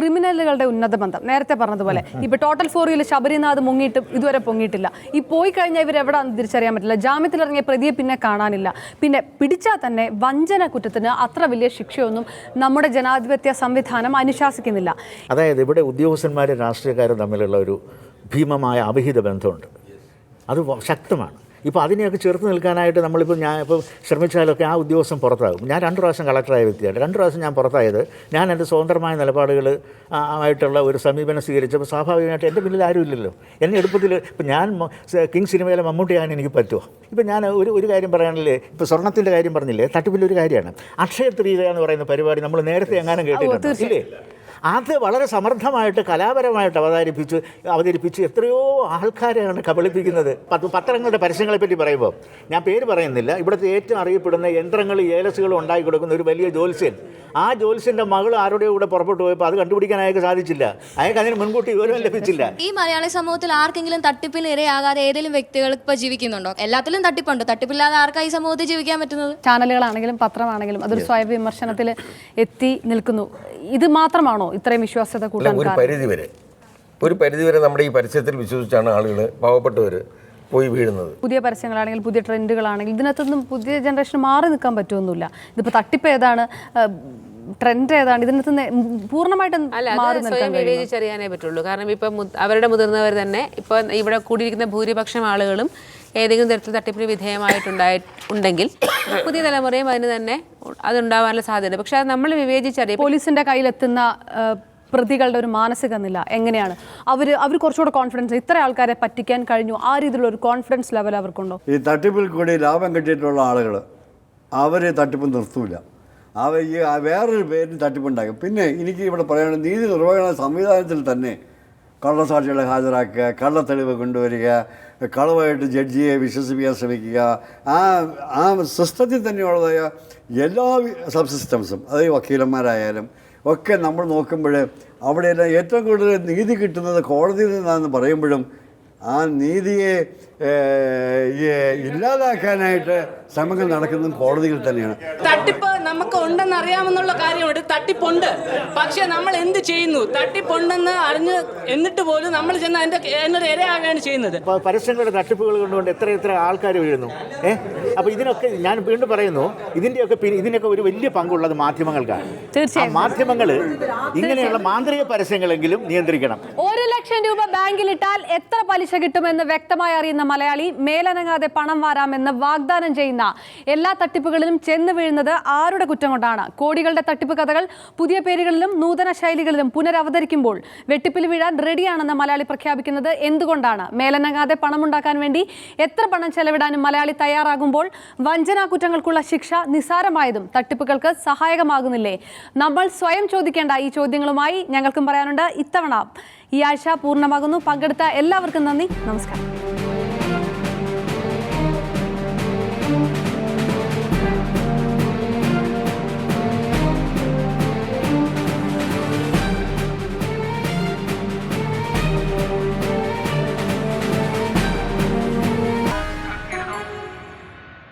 ക്രിമിനലുകളുടെ ഉന്നത ബന്ധം. നേരത്തെ പറഞ്ഞതുപോലെ ഇപ്പൊ ടോട്ടൽ ഫോറിയിൽ ശബരിനാഥ് മുങ്ങിയിട്ട് ഇതുവരെ പൊങ്ങിയിട്ടില്ല. ഈ പോയി കഴിഞ്ഞാൽ ഇവർ എവിടെ തിരിച്ചറിയാൻ പറ്റില്ല. ജാമ്യത്തിലിറങ്ങിയ പ്രതിയെ പിന്നെ കാണാനില്ല. പിന്നെ പിടിച്ചാൽ തന്നെ വഞ്ചന കുറ്റത്തിന് അത്ര വലിയ ശിക്ഷയൊന്നും നമ്മുടെ ജനാധിപത്യ സംവിധാനം അനുശാസിക്കുന്നില്ല. അതായത് ഇവിടെ ഉദ്യോഗസ്ഥന്മാരും രാഷ്ട്രീയക്കാരും തമ്മിലുള്ള ഒരു ഭീമമായ അവിഹിത ബന്ധമുണ്ട്. അത് ശക്തമാണ്. ഇപ്പോൾ അതിനെയൊക്കെ ചെറുത്ത് നിൽക്കാനായിട്ട് നമ്മളിപ്പോൾ ഞാൻ ഇപ്പോൾ ശ്രമിച്ചാലൊക്കെ ആ ഉദ്യോഗസ്ഥൻ പുറത്താകും. ഞാൻ രണ്ട് പ്രാവശ്യം കളക്ടറായ വ്യക്തിയാണ്. രണ്ട് പ്രാവശ്യം ഞാൻ പുറത്തായത്. ഞാൻ എന്റെ സ്വതന്ത്രമായ നിലപാടുകൾ ആയിട്ടുള്ള ഒരു സമീപനം സ്വീകരിച്ചപ്പോൾ സ്വാഭാവികമായിട്ട് എന്റെ പിന്നിൽ ആരും ഇല്ലല്ലോ. എന്നെ എളുപ്പത്തിൽ ഇപ്പോൾ ഞാൻ കിങ് സിനിമയിലെ മമ്മൂട്ടിയാകാൻ എനിക്ക് പറ്റുമോ ഇപ്പോൾ ഞാൻ ഒരു ഒരു കാര്യം പറയാനില്ലേ? ഇപ്പോൾ സ്വർണത്തിന്റെ കാര്യം പറഞ്ഞില്ലേ? തട്ടിപ്പിലൊരു കാര്യമാണ്. അക്ഷയ ത്രീത എന്ന് പറയുന്ന പരിപാടി നമ്മൾ നേരത്തെ എങ്ങാനും കേട്ടിട്ടുണ്ട്? ഇല്ലേ? അത് വളരെ സമർത്ഥമായിട്ട് കലാപരമായിട്ട് അവതരിപ്പിച്ച് അവതരിപ്പിച്ച് എത്രയോ ആൾക്കാരെയാണ് കബളിപ്പിക്കുന്നത്. പത്ത് പത്രങ്ങളുടെ പരസ്യങ്ങളെ പറ്റി പറയുമ്പോൾ ഞാൻ പേര് പറയുന്നില്ല. ഇവിടുത്തെ ഏറ്റവും അറിയപ്പെടുന്ന യന്ത്രങ്ങൾ ഏലസുകളും ഉണ്ടാക്കി കൊടുക്കുന്ന ഒരു വലിയ ജോത്സ്യൻ ആ ജോത്സ്യന്റെ മകൾ ആരുടെയോ കൂടെ പുറപ്പെട്ടു പോയപ്പോൾ അത് കണ്ടുപിടിക്കാൻ അയാൾക്ക് സാധിച്ചില്ല. അയാൾക്ക് അതിന് മുൻകൂട്ടി വിവരം ലഭിച്ചില്ല. ഈ മലയാളി സമൂഹത്തിൽ ആർക്കെങ്കിലും തട്ടിപ്പിന് ഇരയാകാതെ ഏതെങ്കിലും വ്യക്തികൾ ഇപ്പൊ ജീവിക്കുന്നുണ്ടോ? എല്ലാത്തിലും തട്ടിപ്പുണ്ട്. തട്ടിപ്പില്ലാതെ ആർക്കാ ഈ സമൂഹത്തിൽ ജീവിക്കാൻ പറ്റുന്നത്? ചാനലുകളാണെങ്കിലും പത്രമാണെങ്കിലും അതൊരു സ്വയം വിമർശനത്തിൽ എത്തി നിൽക്കുന്നു. ഇത് മാത്രമാണോ ഇത്രയും വിശ്വാസ്യത കൂടുതൽ കൂട്ടാൻ ഒരു പരിധി വരെ. ഒരു പരിധി വരെ നമ്മുടെ ഈ പരസ്യത്തിൽ വിശ്വസിച്ചാണ് ആളുകൾ പാവപ്പെട്ടവർ പോയി വീഴുന്നത്. പുതിയ പരസ്യങ്ങളാണെങ്കിൽ പുതിയ ട്രെൻഡുകളാണെങ്കിൽ ഇതിനകത്തൊന്നും പുതിയ ജനറേഷൻ മാറി നിൽക്കാൻ പറ്റുമൊന്നുമില്ല. ഇതിപ്പോൾ തട്ടിപ്പ് ഏതാണ്? ട്രെൻഡ് ഏതാണ്? ഇതിനകത്ത് പൂർണമായിട്ടും അല്ല മാറി അത് സ്വയം വിവേചിച്ചറിയാനേ പറ്റുള്ളൂ. കാരണം ഇപ്പം അവരുടെ മുതിർന്നവർ തന്നെ ഇപ്പം ഇവിടെ കൂടിയിരിക്കുന്ന ഭൂരിപക്ഷം ആളുകളും ഏതെങ്കിലും തരത്തിൽ തട്ടിപ്പിന് വിധേയമായിട്ടുണ്ടായി ഉണ്ടെങ്കിൽ പുതിയ തലമുറയും അതിന് തന്നെ അതുണ്ടാവാനുള്ള സാധ്യത പക്ഷെ അത് നമ്മൾ വിവേചിച്ചറിയും. പോലീസിന്റെ കയ്യിലെത്തുന്ന പ്രതികളുടെ ഒരു മാനസിക നില എങ്ങനെയാണ്? അവർ അവർ കുറച്ചുകൂടെ കോൺഫിഡൻസ് ഇത്ര ആൾക്കാരെ പറ്റിക്കാൻ കഴിഞ്ഞു. ആ രീതിയിലുള്ള ഒരു കോൺഫിഡൻസ് ലെവൽ അവർക്കുണ്ടോ? ഈ തട്ടിപ്പിൽ കൂടി ലാഭം കിട്ടിയിട്ടുള്ള ആളുകൾ അവർ തട്ടിപ്പ് നിർത്തൂല. അവർ ഈ വേറൊരു പേരിൽ തട്ടിപ്പുണ്ടാക്കും. പിന്നെ എനിക്ക് ഇവിടെ പറയുകയാണെങ്കിൽ നീതി നിർവഹണ സംവിധാനത്തിൽ തന്നെ കള്ളസാക്ഷികളെ ഹാജരാക്കുക കള്ളത്തെളിവ് കൊണ്ടുവരിക കളവായിട്ട് ജഡ്ജിയെ വിശ്വസിപ്പിക്കാൻ ശ്രമിക്കുക. ആ ആ സിസ്റ്റത്തിൽ തന്നെയുള്ളതായ എല്ലാ സബ് സിസ്റ്റംസും അതായത് വക്കീലന്മാരായാലും ഒക്കെ നമ്മൾ നോക്കുമ്പോൾ അവിടെയെല്ലാം ഏറ്റവും കൂടുതൽ നീതി കിട്ടുന്നത് കോടതിയിൽ നിന്നാണെന്ന് പറയുമ്പോഴും ആ നീതിയെ ഇല്ലാതാക്കാനായിട്ട് ശ്രമങ്ങൾ നടക്കുന്നതും കോടതികൾ തന്നെയാണ്. തട്ടിപ്പ് നമുക്ക് ഉണ്ടെന്ന് അറിയാമെന്നുള്ള കാര്യമുണ്ട്. തട്ടിപ്പുണ്ട്. പക്ഷെ നമ്മൾ എന്ത് ചെയ്യുന്നു? തട്ടിപ്പുണ്ടെന്ന് അറിഞ്ഞ് എന്നിട്ട് പോലും നമ്മൾ ചെന്ന് അതിന്റെ എന്നൊരു ഇരയാകാണ് ചെയ്യുന്നത്. പരസ്യങ്ങളുടെ തട്ടിപ്പുകൾ കൊണ്ടുകൊണ്ട് എത്ര എത്ര ആൾക്കാർ വീഴുന്നു? ഏ? അപ്പോൾ ഇതിനൊക്കെ ഞാൻ വീണ്ടും പറയുന്നു ഇതിന്റെയൊക്കെ ഇതിനൊക്കെ ഒരു വലിയ പങ്കുള്ളത് മാധ്യമങ്ങൾക്കാണ്. മാധ്യമങ്ങൾ ഇങ്ങനെയുള്ള മാന്ത്രിക പരസ്യങ്ങളെങ്കിലും നിയന്ത്രിക്കണം. ലക്ഷം രൂപ ബാങ്കിലിട്ടാൽ എത്ര പലിശ കിട്ടുമെന്ന് വ്യക്തമായി അറിയുന്ന മലയാളി മേലനങ്ങാതെ പണം വാരാമെന്ന് വാഗ്ദാനം ചെയ്യുന്ന എല്ലാ തട്ടിപ്പുകളിലും ചെന്ന് വീഴുന്നത് ആരുടെ കുറ്റം കൊണ്ടാണ്? കോടികളുടെ തട്ടിപ്പ് കഥകൾ പുതിയ പേരുകളിലും നൂതന ശൈലികളിലും പുനരവതരിക്കുമ്പോൾ വെട്ടിപ്പിൽ വീഴാൻ റെഡിയാണെന്ന് മലയാളി പ്രഖ്യാപിക്കുന്നത് എന്തുകൊണ്ടാണ്? മേലനങ്ങാതെ പണമുണ്ടാക്കാൻ വേണ്ടി എത്ര പണം ചെലവിടാനും മലയാളി തയ്യാറാകുമ്പോൾ വഞ്ചനാ കുറ്റങ്ങൾക്കുള്ള ശിക്ഷ നിസാരമായതും തട്ടിപ്പുകൾക്ക് സഹായകമാകുന്നില്ലേ? നമ്മൾ സ്വയം ചോദിക്കേണ്ട ഈ ചോദ്യങ്ങളുമായി ഞങ്ങൾക്കും പറയാനുണ്ട് ഇത്തവണ ഈ ആഴ്ച പൂർണമാകുന്നു. പങ്കെടുത്ത എല്ലാവർക്കും നന്ദി. നമസ്കാരം.